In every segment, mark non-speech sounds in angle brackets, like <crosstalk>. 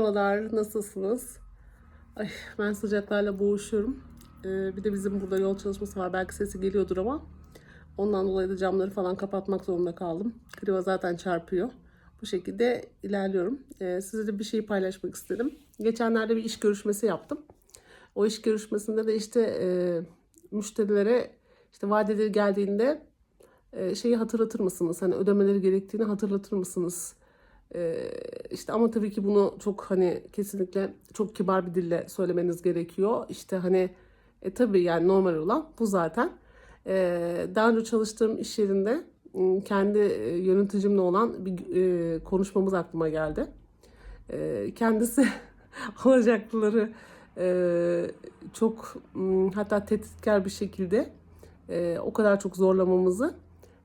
Merhabalar, nasılsınız? Ay, ben sıcaklarla boğuşuyorum. Ee, bir de bizim burada yol çalışması var. Belki sesi geliyordur ama ondan dolayı da camları falan kapatmak zorunda kaldım. Kliva zaten çarpıyor. Bu şekilde ilerliyorum. Ee, size de bir şey paylaşmak istedim. Geçenlerde bir iş görüşmesi yaptım. O iş görüşmesinde de işte e, müşterilere işte vadeleri geldiğinde e, şeyi hatırlatır mısınız? Hani ödemeleri gerektiğini hatırlatır mısınız? Ee, işte ama tabii ki bunu çok hani kesinlikle çok kibar bir dille söylemeniz gerekiyor. İşte hani e, tabii yani normal olan bu zaten. Ee, daha önce çalıştığım iş yerinde m, kendi e, yöneticimle olan bir e, konuşmamız aklıma geldi. Ee, kendisi <laughs> alacaklıları e, çok hatta tehditkar bir şekilde e, o kadar çok zorlamamızı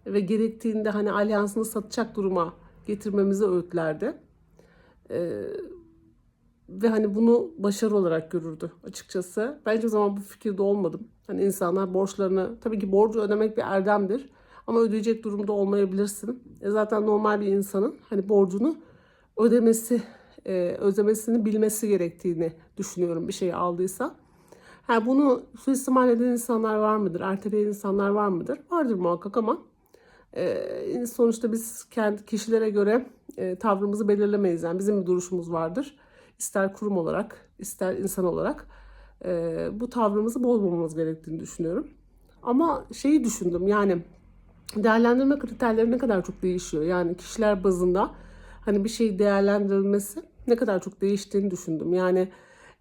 ve gerektiğinde hani alyansını satacak duruma getirmemizi öğütlerdi. Ee, ve hani bunu başarı olarak görürdü açıkçası. Ben hiçbir zaman bu fikirde olmadım. Hani insanlar borçlarını, tabii ki borcu ödemek bir erdemdir. Ama ödeyecek durumda olmayabilirsin. E zaten normal bir insanın hani borcunu ödemesi, e, ödemesini bilmesi gerektiğini düşünüyorum bir şey aldıysa. Ha, bunu suistimal eden insanlar var mıdır? Erteleyen insanlar var mıdır? Vardır muhakkak ama ee, sonuçta biz kendi kişilere göre e, tavrımızı belirlemeyiz. Yani bizim bir duruşumuz vardır. İster kurum olarak, ister insan olarak e, bu tavrımızı bozmamamız gerektiğini düşünüyorum. Ama şeyi düşündüm yani değerlendirme kriterleri ne kadar çok değişiyor. Yani kişiler bazında hani bir şey değerlendirilmesi ne kadar çok değiştiğini düşündüm. Yani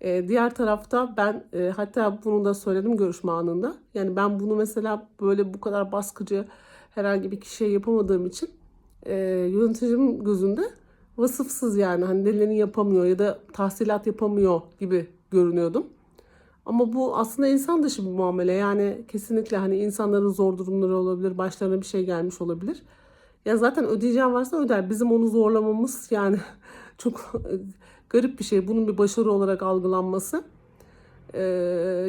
e, diğer tarafta ben e, hatta bunu da söyledim görüşme anında. Yani ben bunu mesela böyle bu kadar baskıcı herhangi bir kişiye yapamadığım için e, yöneticim gözünde vasıfsız yani hani dediğini yapamıyor ya da tahsilat yapamıyor gibi görünüyordum. Ama bu aslında insan dışı bir muamele. Yani kesinlikle hani insanların zor durumları olabilir, başlarına bir şey gelmiş olabilir. Ya zaten ödeyeceğim varsa öder. Bizim onu zorlamamız yani <laughs> çok <laughs> garip bir şey. Bunun bir başarı olarak algılanması. Ee,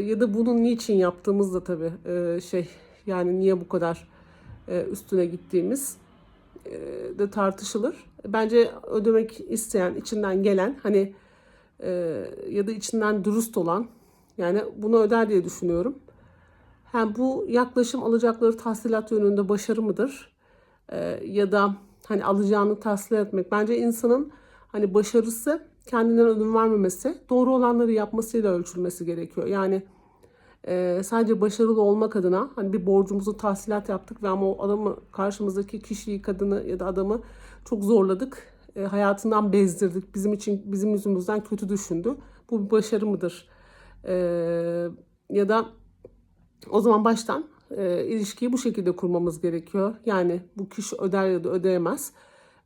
ya da bunun niçin yaptığımız da tabii e, şey yani niye bu kadar üstüne gittiğimiz e, de tartışılır. Bence ödemek isteyen, içinden gelen hani e, ya da içinden dürüst olan yani bunu öder diye düşünüyorum. Hem bu yaklaşım alacakları tahsilat yönünde başarı mıdır? Ya da hani alacağını tahsil etmek. Bence insanın hani başarısı kendinden ödün vermemesi, doğru olanları yapmasıyla ölçülmesi gerekiyor. Yani e, sadece başarılı olmak adına hani bir borcumuzu tahsilat yaptık ve ama o adamı karşımızdaki kişiyi, kadını ya da adamı çok zorladık. E, hayatından bezdirdik. Bizim için bizim yüzümüzden kötü düşündü. Bu bir başarı mıdır? E, ya da o zaman baştan e, ilişkiyi bu şekilde kurmamız gerekiyor. Yani bu kişi öder ya da ödeyemez.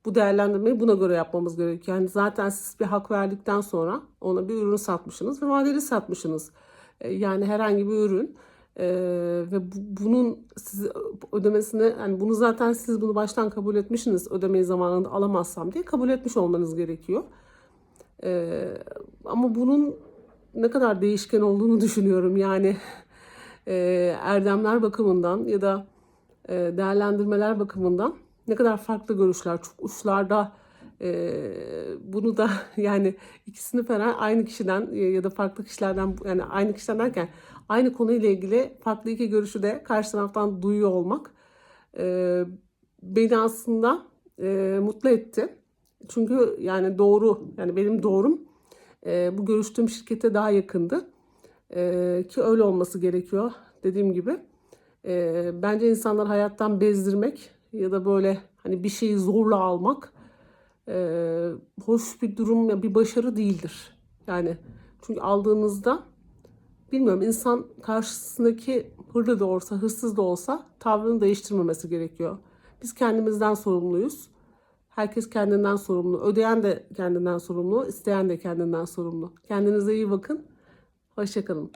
Bu değerlendirmeyi buna göre yapmamız gerekiyor. Yani zaten siz bir hak verdikten sonra ona bir ürün satmışsınız ve vadeli satmışsınız. E, yani herhangi bir ürün e, ve bu, bunun siz ödemesine yani bunu zaten siz bunu baştan kabul etmişsiniz ödemeyi zamanında alamazsam diye kabul etmiş olmanız gerekiyor. E, ama bunun ne kadar değişken olduğunu <laughs> düşünüyorum. Yani e, erdemler bakımından ya da e, değerlendirmeler bakımından ne kadar farklı görüşler çok uçlarda ee, bunu da <laughs> yani ikisini falan aynı kişiden ya da farklı kişilerden yani aynı kişiden derken aynı konuyla ilgili farklı iki görüşü de karşı taraftan duyuyor olmak e, beni aslında e, mutlu etti. Çünkü yani doğru yani benim doğrum e, bu görüştüğüm şirkete daha yakındı. E, ki öyle olması gerekiyor dediğim gibi. E, bence insanlar hayattan bezdirmek ya da böyle hani bir şeyi zorla almak e, hoş bir durum, bir başarı değildir. Yani çünkü aldığınızda bilmiyorum insan karşısındaki hırlı da olsa, hırsız da olsa tavrını değiştirmemesi gerekiyor. Biz kendimizden sorumluyuz. Herkes kendinden sorumlu. Ödeyen de kendinden sorumlu, isteyen de kendinden sorumlu. Kendinize iyi bakın. Hoşçakalın.